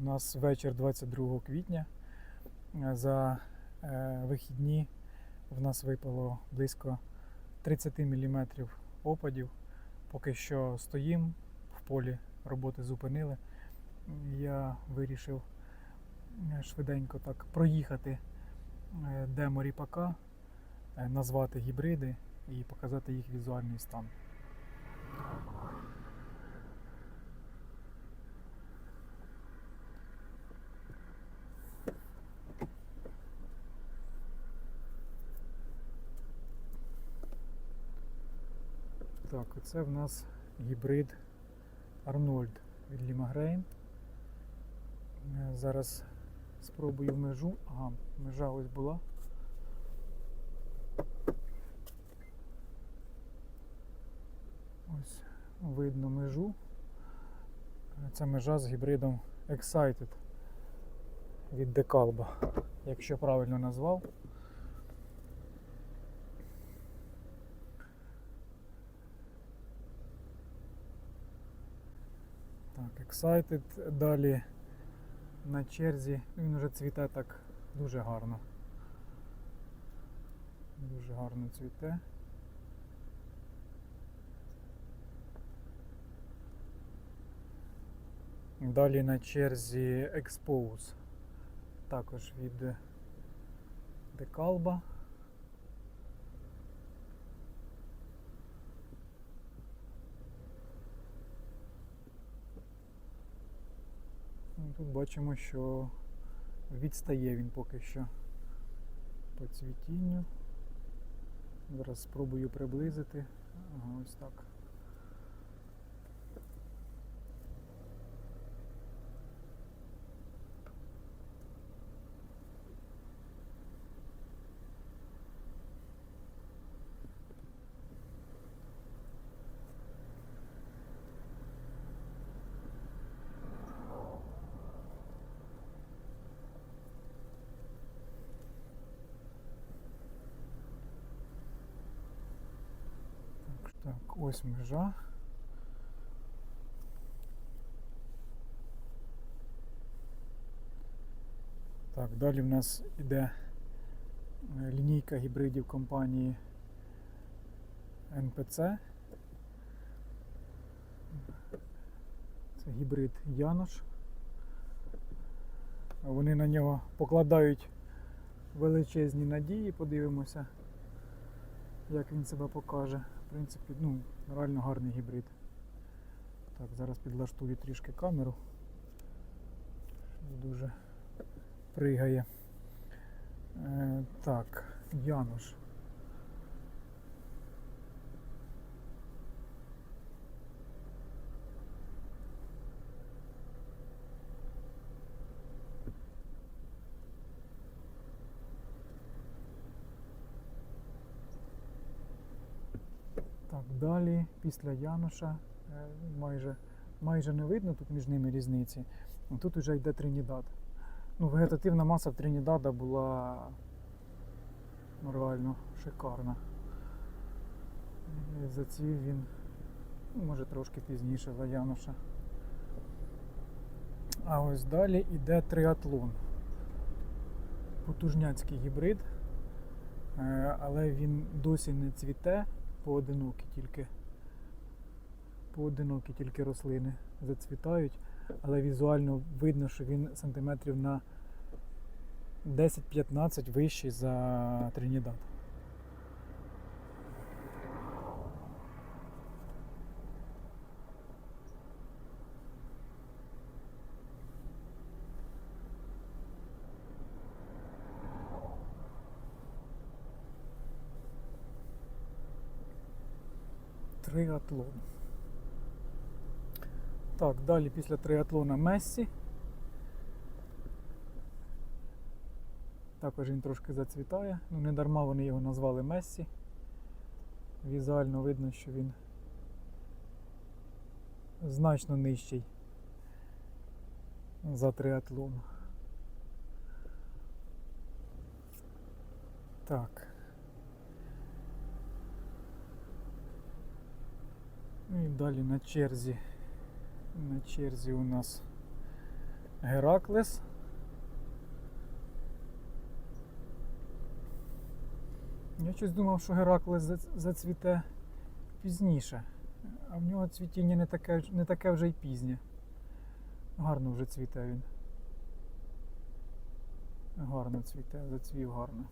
У нас вечір 22 квітня. Е, За е, вихідні в нас випало близько 30 мм опадів. Поки що стоїмо в полі, роботи зупинили. Я вирішив е, швиденько так проїхати демо ріпака, назвати гібриди і показати їх візуальний стан. Так, оце в нас гібрид Арнольд від Лімагрейн. Е, Зараз спробую межу. Ага, межа ось була. Ось видно межу. Це межа з гібридом Excited від Decalba, якщо правильно назвав. Так, Excited далі на черзі. Він вже цвіте так дуже гарно. Дуже гарно цвіте. Далі на черзі Expose. Також від Декалба. Тут бачимо, що відстає він поки що по цвітінню. Зараз спробую приблизити. Ага, ось так. Так, ось межа. Так, далі в нас іде е, лінійка гібридів компанії НПЦ. Це гібрид Янош. Вони на нього покладають величезні надії, подивимося, як він себе покаже. В принципі, ну, реально гарний гібрид. Так, зараз підлаштую трішки камеру. Дуже пригає. Е, так, Януш. Так, далі, після Януша, е, майже, майже не видно тут між ними різниці. Тут вже йде Тринідад. Ну, вегетативна маса в Тринідада була ну, реально шикарна. Зацвів він, ну, може трошки пізніше за Януша. А ось далі йде триатлон. Потужняцький гібрид, е, але він досі не цвіте, поодинокі тільки. Поодинокі тільки рослини зацвітають, але візуально видно, що він сантиметрів на 10-15 вищий за Тринідад. Триатлон. Так, далі після триатлона Мессі. Також він трошки зацвітає. Ну, не дарма вони його назвали Мессі. Візуально видно, що він значно нижчий за триатлон. Так. Ну і далі на черзі. На черзі у нас Гераклес. Я щось думав, що Гераклес зацвіте пізніше, а в нього цвітіння не таке, не таке вже й пізнє. Гарно вже цвіте він. Гарно цвіте, зацвів гарно.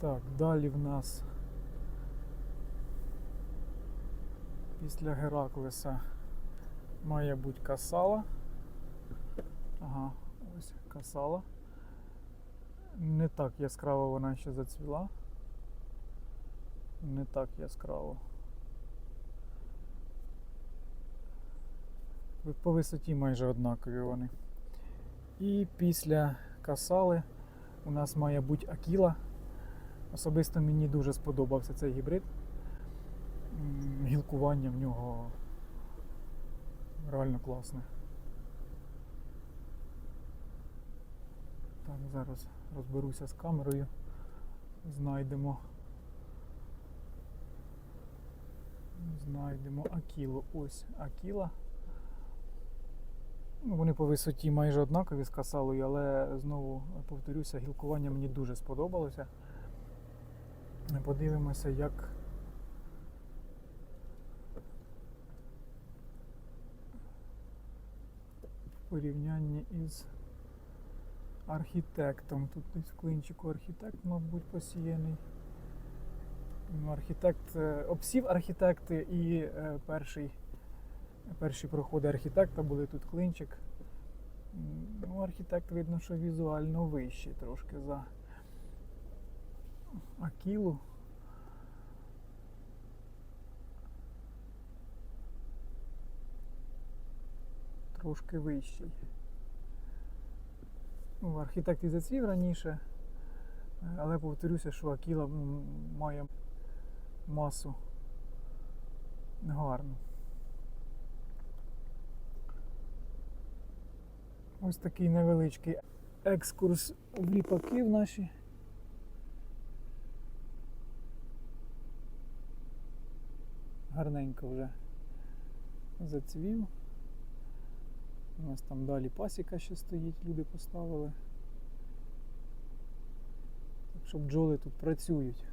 Так, далі в нас після Гераклеса має бути касала. Ага, ось касала. Не так яскраво вона ще зацвіла. Не так яскраво. По висоті майже однакові вони. І після касали у нас має бути Акіла. Особисто мені дуже сподобався цей гібрид. Гілкування в нього реально класне. Так, зараз розберуся з камерою. Знайдемо. Знайдемо Акілу. Ось Акіла. Ну, вони по висоті майже однакові з касалою, але знову повторюся, гілкування мені дуже сподобалося. Подивимося, як порівнянні із архітектом. Тут десь в клинчику архітект, мабуть, посіяний. Ну, Архітект е, обсів архітекти і е, перший, перші проходи архітекта були тут клинчик. Ну, архітект видно, що візуально вищий трошки за Акілу. Трошки вищий. Ну, архітект зацвів раніше, але повторюся, що Акіла має масу гарну. Ось такий невеличкий екскурс в ліпаки в наші. Гарненько вже зацвів. У нас там далі пасіка ще стоїть, люди поставили. Так що бджоли тут працюють.